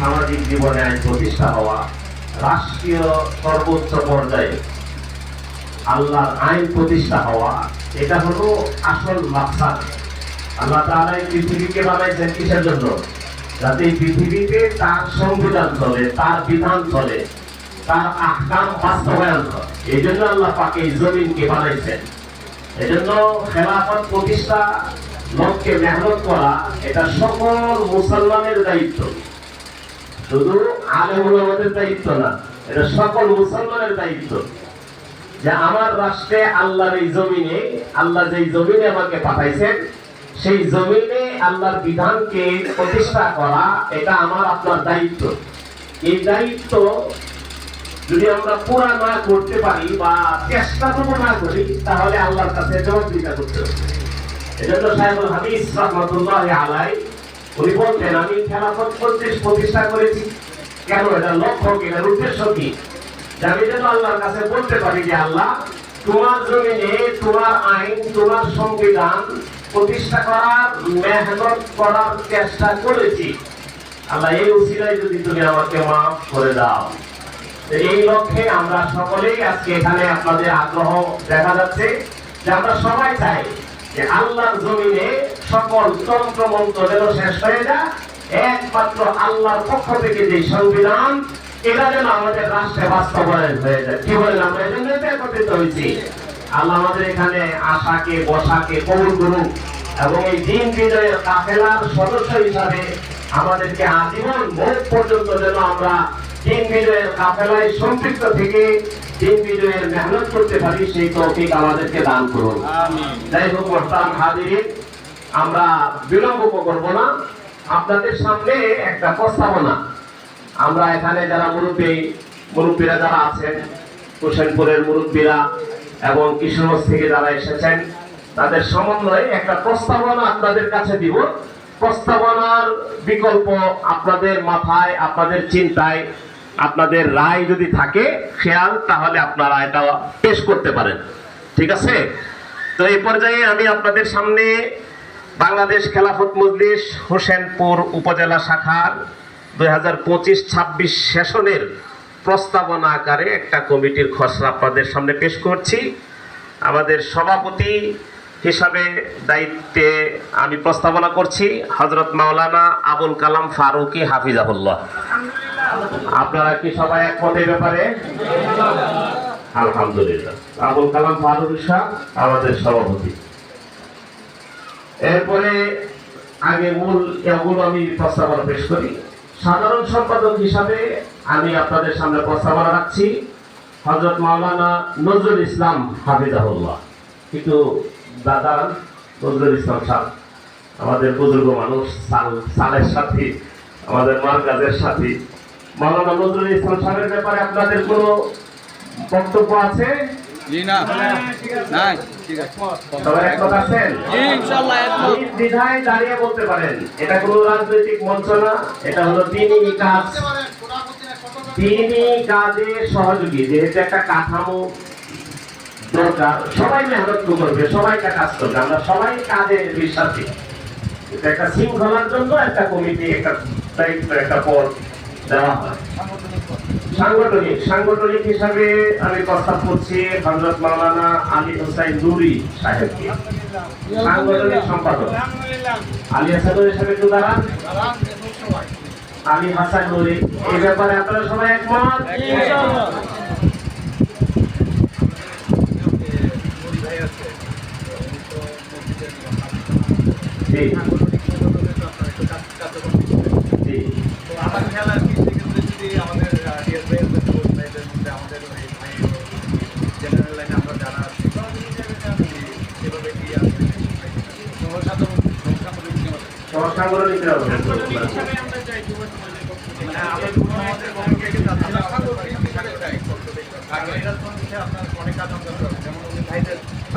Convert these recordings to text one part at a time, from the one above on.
সামাজিক জীবনে আইন প্রতিষ্ঠা হওয়া রাষ্ট্রীয় সর্বোচ্চ পর্যায়ে আল্লাহর আইন প্রতিষ্ঠা হওয়া, এটা হলো আসল মাকসাদ। আল্লাহ তাআলা এই পৃথিবীকে বানাইছেন কিসের জন্য? যাতে এই পৃথিবীতে তার সংবিধান চলে, তার বিধান চলে, তার আহকাম বাস্তবায়ন হয়। এই জন্য আল্লাহ পাকে এই জমিনকে বানাইছেন। এই জন্য খেলাফত প্রতিষ্ঠা লক্ষ্যে মেহনত করা, এটা সকল মুসলমানের দায়িত্ব। শুধু আলেমুল দায়িত্ব না। এটা সকল মুসলমানের দায়িত্ব। যে আমার রাষ্ট্রে আল্লাহর এই জমিনে, আল্লাহ যেই জমিনে আমাকে পাঠাইছেন, সেই জমিনে আল্লাহর বিধানকে প্রতিষ্ঠা করা, এটা আমার, আপনার দায়িত্ব। এই দায়িত্ব যদি আমরা পুরা না করতে পারি বা চেষ্টাটুকু না করি, তাহলে আল্লাহর কাছে জবাবদিহিতা করতে হবে। এজন্য সাহেবুল হাদিস রহমতুল্লাহ আলাই উনি বলতেন আমি খেলাফত পঁচিশ প্রতিষ্ঠা করেছি। কেন? এটা লক্ষ্য কি? এটার উদ্দেশ্য কি? আমি যেন আল্লাহর কাছে বলতে পারি যে, আল্লাহ, তোমার জমিনে তোমার আইন, তোমার সংবিধান প্রতিষ্ঠা করার, মেহনত করার চেষ্টা করেছি। আল্লাহ, এই উসিলায় যদি তুমি আমাকে মাফ করে দাও। এই লক্ষ্যে আমরা সকলেই আজকে এখানে আপনাদের আগ্রহ দেখা যাচ্ছে যে আমরা সবাই চাই যে আল্লাহর জমিনে সকল তন্ত্র মন্ত্র যেন শেষ হয়ে যায়। একমাত্র আল্লাহর পক্ষ থেকে যে সংবিধান এটা যেন আমাদের রাষ্ট্রে বাস্তবায়ন হয়ে যায়। কি বলেন আমরা এই জন্য একত্রিত হয়েছি। আল্লাহ আমাদের এখানে আশাকে বসাকে কবুল করুন এবং এই দিন বিজয়ের কাফেলার সদস্য হিসাবে আমাদেরকে আজীবন ভোগ পর্যন্ত যেন আমরা দিন বিজয়ের কাফেলায় সম্পৃক্ত থেকে দিন বিজয়ের মেহনত করতে পারি সেই তৌফিক আমাদেরকে দান করুন। যাই হোক মোস্তান হাজিরিন আমরা বিলম্ব করব না। আপনাদের সামনে একটা প্রস্তাবনা। আমরা এখানে যারা মুরব্বী, মুরব্বীরা যারা আছেন, হোসেনপুরের মুরব্বীরা এবং কিশোরগঞ্জ থেকে যারা এসেছেন, তাদের সমন্বয়ে একটা প্রস্তাবনা আপনাদের কাছে দিব। প্রস্তাবনার বিকল্প আপনাদের মাথায়, আপনাদের চিন্তায়, আপনাদের রায় যদি থাকে, খেয়াল, তাহলে আপনারা এটা পেশ করতে পারেন। ঠিক আছে? তো এই পর্যায়ে আমি আপনাদের সামনে বাংলাদেশ খেলাফত মজলিস হোসেনপুর উপজেলা শাখার দুই হাজার পঁচিশ ছাব্বিশ সেশনের প্রস্তাবনা আকারে একটা কমিটির খসড়া আপনাদের সামনে পেশ করছি। আমাদের সভাপতি হিসাবে দায়িত্বে আমি প্রস্তাবনা করছি হজরত মাওলানা আবুল কালাম ফারুকি হাফিজাহুল্লাহ। আপনারা কি সবাই একমত এই ব্যাপারে? আলহামদুলিল্লাহ। আবুল কালাম ফারুক শাহ আমাদের সভাপতি। এরপরে আগে মূল এগুলো আমি প্রস্তাবনা পেশ করি। সাধারণ সম্পাদক হিসাবে আমি আপনাদের সামনে প্রস্তাবনা রাখছি হজরত মাওলানা নজরুল ইসলাম হাফিজাহুল্লাহ। কিন্তু দাদা নজরুল ইসলাম সাহ আমাদের বুজুর্গ মানুষ সাল সালের সাথী আমাদের মার্কাজের সাথী। মাওলানা নজরুল ইসলাম সাহেবের ব্যাপারে আপনাদের কোনো বক্তব্য আছে? না। আছে। সবাই একমত আছেন? ইনশাআল্লাহ একমত। দ্বিধায় দাঁড়িয়ে বলতে পারেন এটা কোনো রাজনৈতিক মঞ্চ না এটা হলো দিনই কাজ। দিনই কাজে সহযোগী যেহেতু একটা কাঠামো দরকার সবাই মেহনত করবে সবাইকে কাজ করবে আমরা সবাই কাজে বিশ্বাসী। একটা শৃঙ্খলার জন্য একটা কমিটি একটা দায়িত্ব একটা পদ দেওয়া হয়। সাংগঠনিক সাংগঠনিক হিসাবে আমি প্রস্তাব করছি হজরত মাওলানা আলী হোসাইন নুরি সাহেবকে। সাংগঠনিক সম্পাদক। আলী হাসান নুরি সাহেব একটু দাঁড়ান। আলী হাসান নুরি এই ব্যাপারে আপনারা সবাই একমত? জি জি সাংগঠনিকরা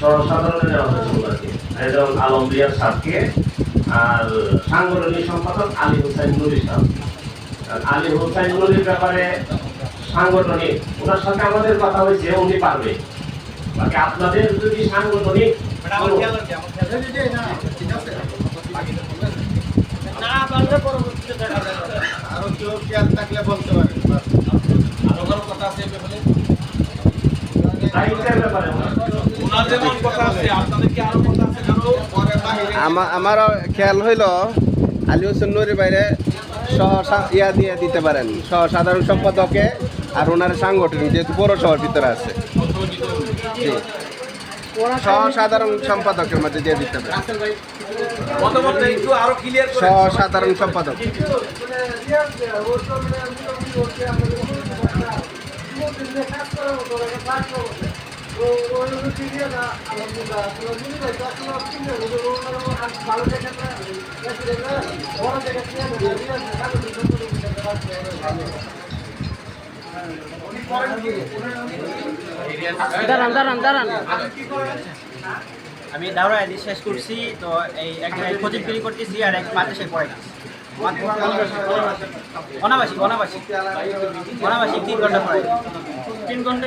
সহসাধারণে নেওয়া হয়েছে ওনাকে একজন আলমদিয়ার সাহকে আর সাংগঠনিক সম্পাদক আলী হোসেন নুরি সাহ আলী হোসেন নুরির ব্যাপারে সাংগঠনিক ওনার সাথে আমাদের কথা হয়েছে উনি পারবে। বাকি আপনাদের যদি সাংগঠনিক আরও কেউ খেয়াল থাকলে বলতে পারে দায়িত্বের ব্যাপারে। ওনার পরে বাহিরে আমা- আমারও খেয়াল হইল, আলী হোসেন নুরি বাইরে সহ ইয়া দিয়ে দিতে পারেন। সহ সাধারণ সম্পাদকে আর ওনার সাংগঠনিক, যেহেতু বড় পৌরসভার ভিতরে আছে। জি। সাধারণ সম্পাদকের মধ্যে দিয়ে দিতে সহ সাধারণ সম্পাদক। দাঁড়ান দাঁড়ান দাঁড়ান। আমি আদি শেষ করছি, তো এই এক কোচিং ফ্রি করতেছি আর এক মাদ্রাসায় পড়াইতেছি অনাবাসিক অনাবাসিক। অনাবাসিক তিন ঘণ্টা পড়াই তিন ঘণ্টা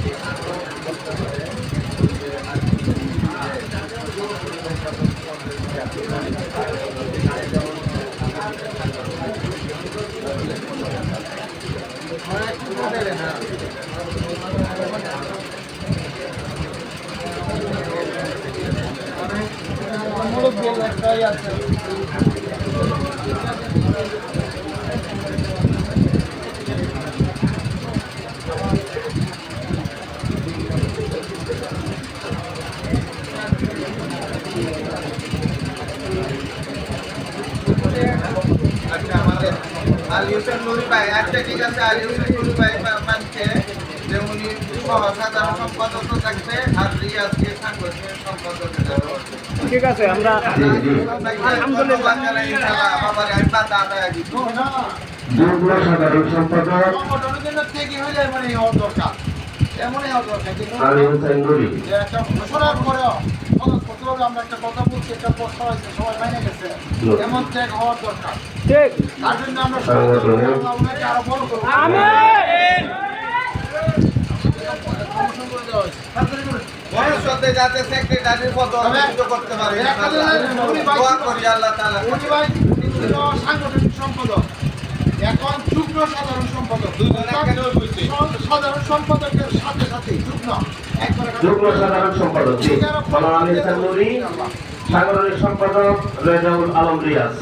ক্লাস আচ্ছা আমাদের আলী হোসেন নুরি ভাই একটা ঠিক আছে আলী হোসেন নুরি ভাই মানছে যে উনি সহ সাধারণ সম্পাদক থাকবে আর রিয়াজকে সাংগঠনিক সম্পাদক ঠিক আছে আমরা সাধারণ সম্পাদক। মানে দরকার এমনই দরকার ঘোষণার পরেও পদক্ষেপভাবে আমরা একটা কথা বলছি একটা প্রস্তাব আছে সবাই মাইনে গেছে। এমন ত্যাগ হওয়ার দরকার। ঠিক। তার জন্য আমরা সবাই ওনাকে আরও বড় করব। যাতে সেক্রেটারির পদ করতে পারে দোয়া করি আল্লাহ তাআলা। উনি ভাই তিনি ছিল সাংগঠনিক সম্পাদক। এখন যুগ্ম সাধারণ সম্পাদক। সাধারণ সাথে সাথে যুগ্ম একবারে যুগ্ম সাধারণ সম্পাদক আলী হোসেন নুরি সম্পাদক রেজাউল আলম রিয়াজ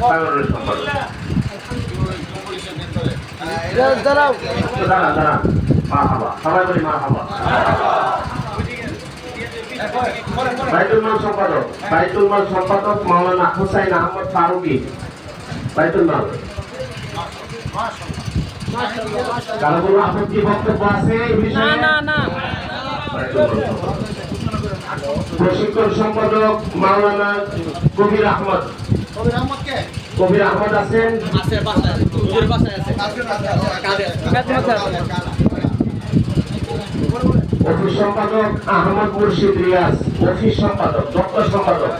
সাংগঠনিক সম্পাদক। দাঁড়ান দাঁড়ান। মা হাবা সবাই বলি মা হাবা বাইতুল মাল সম্পাদক বাইতুল মাল সম্পাদক মাওলানা হুসাইন আহমদ ফারুকি। বাইতুল মাল। কারও কোনো আপত্তি বক্তব্য আছে এই না বিষয়ে না না। প্রশিক্ষণ সম্পাদক মাওলানা কবির আহমদ। কবির আহমদ আছেন? অফিস সম্পাদক আহমদ মুর্শিদ রিয়াজ। অফিস সম্পাদক দপ্তর সম্পাদক।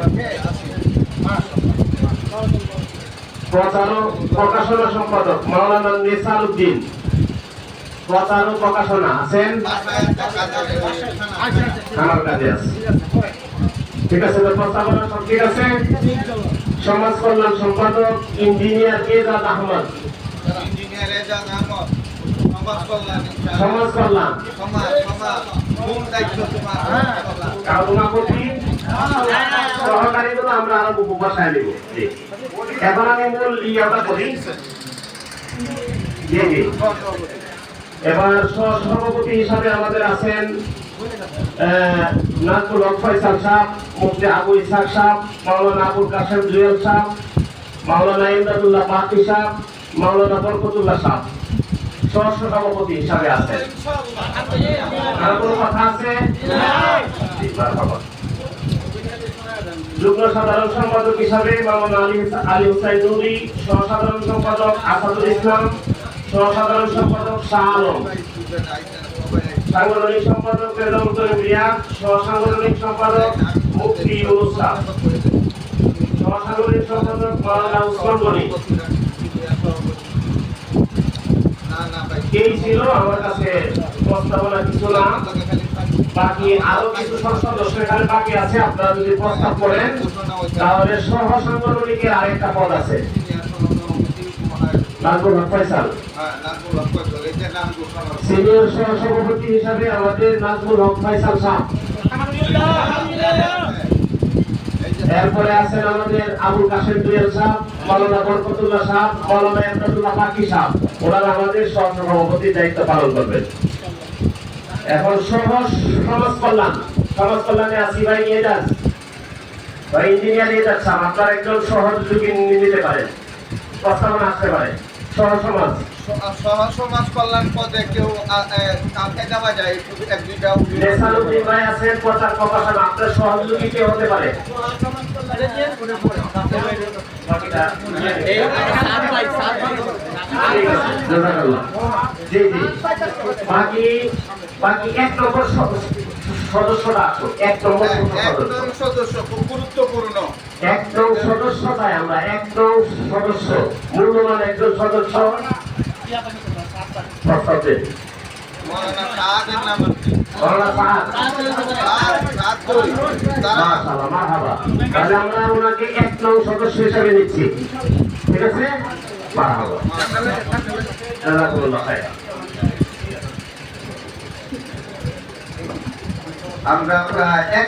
প্রচারক প্রকাশনা সম্পাদক মাওলানা নিসার উদ্দিন প্রচার ও প্রকাশনা আছেন? আমার কাছে আছে। ঠিক আছে প্রস্তাবনা সব ঠিক আছে। সমাজ কল্যাণ সম্পাদক ইঞ্জিনিয়ার এজাজ আহমদ। সমাজ কল্যাণ। কারুণাপতি সহকারীগুলো আমরা আরও বসায় নেব। এখন আমি মূল ইয়াটা করি। জি জি। এবার সহসভাপতি হিসাবে আমাদের আছেন আহ, নাজমুল হক ফয়সাল সাহ মুফতি আবু ইসাক সাহ মাওলানা আবুল কাসেম জুয়েল সাহ মাওলানা ইমদাদুল্লাহ বাকি সাহ মাওলানা বরকতুল্লাহ সাহ সহসভাপতি হিসাবে আছেন। আর কোনো আছে? যুগ্ম সাধারণ সম্পাদক হিসাবে মাওলানা আলী আলী হুসাইন নুরি সহসাধারণ সম্পাদক আসাদুল ইসলাম সহসাধারণ সম্পাদক শাহ আলম, সাংগঠনিক সম্পাদক রেজাউল করিম সহসাংগঠনিক সম্পাদক মুফতি ইউনুস সহসাংগঠনিক সম্পাদক মাওলানা উসমান গনি। এই ছিল আমার কাছে প্রস্তাবনা, কিছু না। বাকি আরও কিছু সদস্য এখানে বাকি আছে, আপনারা যদি প্রস্তাব করেন, তাহলে সহ আরেকটা পদ আছে। নাজমুল হক ফয়সাল। হ্যাঁ। সিনিয়র সহ সভাপতি হিসাবে আমাদের নাজমুল হক ফয়সাল সাহ। এরপরে আছেন আমাদের আবুল কাশেম দুয়েল সাহ মাওলানা বরকতুল্লাহ সাহ মাওলানা এমদাদুল্লাহ পাকি সাহ। ওনারা আমাদের দায়িত্ব পালন করবেন। এখন সহ সমাজ কল্যাণ। সমাজ কল্যাণে আসি ভাই নিয়ে যান। বা ইঞ্জিনিয়ার নিয়ে যাচ্ছেন। আপনার একজন সহযোগী নিতে পারেন। প্রস্তাবনা আসতে পারে। কল্যাণ পদে কেউ কাকে দেওয়া যায় শুধু এক দুইটা উকিল। ভাই আছেন প্রচার প্রকাশন আপনার সহযোগী কে হতে পারে আছে। জি জি বাকি বাকি এক নম্বর সদস্যরা আসো এক নম্বর হ্যাঁ, সদস্য খুব গুরুত্বপূর্ণ একদম সদস্য চাই আমরা একদম সদস্য। মূল্যবান একজন সদস্য। আমরা ওনাকে এক সদস্য হিসেবে নিচ্ছি। ঠিক আছে। আমরা প্রায় এক